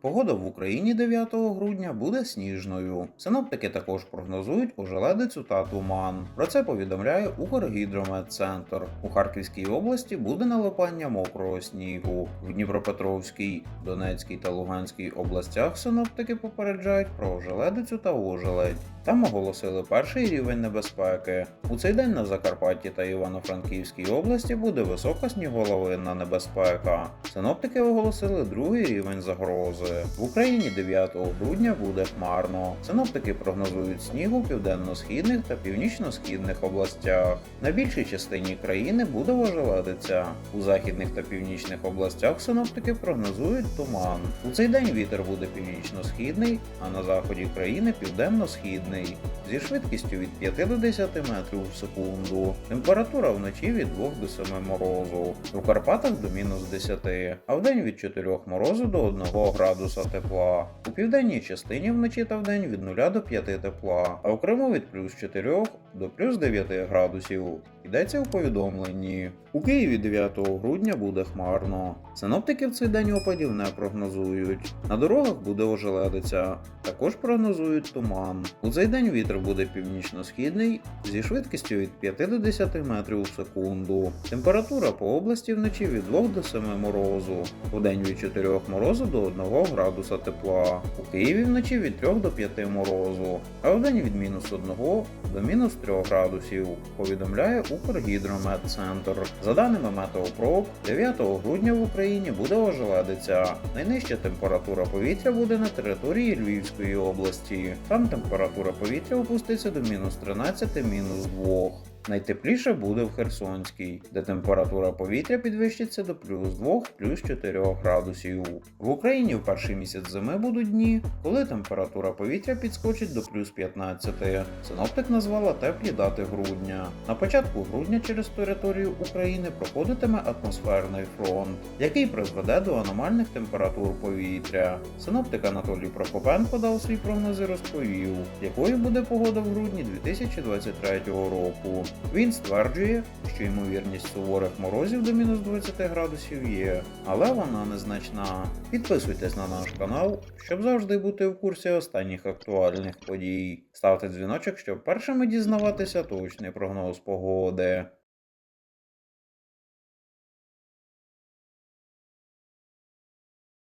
Погода в Україні 9 грудня буде сніжною. Синоптики також прогнозують ожеледицю та туман. Про це повідомляє Укргідрометцентр. У Харківській області буде налипання мокрого снігу. В Дніпропетровській, Донецькій та Луганській областях синоптики попереджають про ожеледицю та ожеледь. Там оголосили перший рівень небезпеки. У цей день на Закарпатті та Івано-Франківській області буде висока сніголовинна небезпека. Синоптики оголосили другий рівень загрози. В Україні 9 грудня буде хмарно. Синоптики прогнозують сніг у південно-східних та північно-східних областях. На більшій частині країни буде ожеледиця. У західних та північних областях синоптики прогнозують туман. У цей день вітер буде північно-східний, а на заході країни південно-східний. Зі швидкістю від 5 до 10 метрів в секунду. Температура вночі від 2 до 7 морозу. У Карпатах до мінус 10, а вдень від 4 морозу до 1 градуса тепла. У південній частині вночі та вдень від 0 до 5 тепла, а окремо від плюс 4 до плюс 9 градусів. Йдеться у повідомленні. У Києві 9 грудня буде хмарно. Синоптики в цей день опадів не прогнозують. На дорогах буде ожеледиця. Також прогнозують туман. У цей день вітер буде північно-східний зі швидкістю від 5 до 10 метрів у секунду. Температура по області вночі від 2 до 7 морозу. У день від 4 морозу до 1 градуса тепла. У Києві вночі від 3 до 5 морозу, а вдень від мінус 1 до мінус 3 градусів. Повідомляє Укргідрометцентр. За даними метеопроб, 9 грудня в Україні буде ожеледиця. Найнижча температура повітря буде на території Львівської області. Там температура повітря опуститься до мінус 13, мінус 2. Найтепліше буде в Херсонській, де температура повітря підвищиться до плюс 2, плюс 4 градусів. В Україні в перший місяць зими будуть дні, коли температура повітря підскочить до плюс 15. Синоптик назвала теплі дати грудня. На початку грудня через територію України проходитиме атмосферний фронт, який призведе до аномальних температур повітря. Синоптик Анатолій Прокопенко дав свій прогноз і розповів, якою буде погода в грудні 2023 року. Він стверджує, що ймовірність суворих морозів до мінус 20 градусів є, але вона незначна. Підписуйтесь на наш канал, щоб завжди бути в курсі останніх актуальних подій. Ставте дзвіночок, щоб першими дізнаватися точний прогноз погоди.